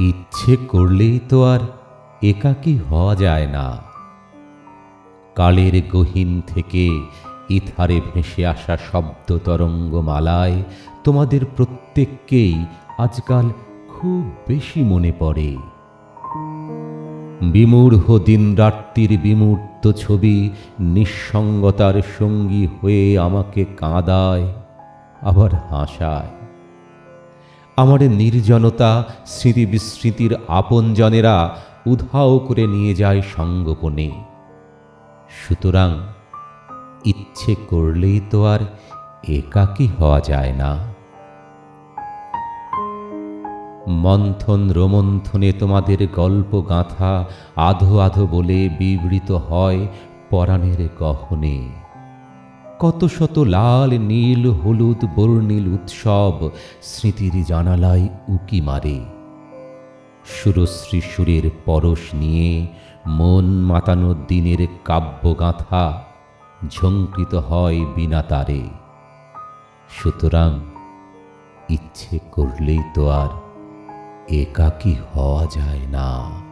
ইচ্ছে করলেই তো আর একাকী হওয়া যায় না। কালের গহীন থেকে ইথারে ভেসে আসা শব্দ তরঙ্গমালায় তোমাদের প্রত্যেককেই আজকাল খুব বেশি মনে পড়ে। বিমূঢ় দিনরাত্রির বিমূর্ত ছবি নিঃসঙ্গতার সঙ্গী হয়ে আমাকে কাঁদায়, আবার হাসায়। আমার নির্জনতা স্মৃতি বিস্মৃতির আপনজনেরা উধাও করে নিয়ে যায় সঙ্গোপনে। সুতরাং ইচ্ছে করলেই তো আর একাকী হওয়া যায় না। মন্থন রোমন্থনে তোমাদের গল্প গাঁথা আধো আধো বলে বিবৃত হয় পরাণের গহনে। কত শত লাল, নীল, হলুদ, বর্ণিল উৎসব স্মৃতির জানালায় উকি মারে। সুরশ্রী সুরের পরশ নিয়ে মন মাতানো দিনের কাব্যগাথা ঝঙ্কৃত হয় বিনা তারে। সুতরাং ইচ্ছে করলেই তো আর একাকী হওয়া যায় না।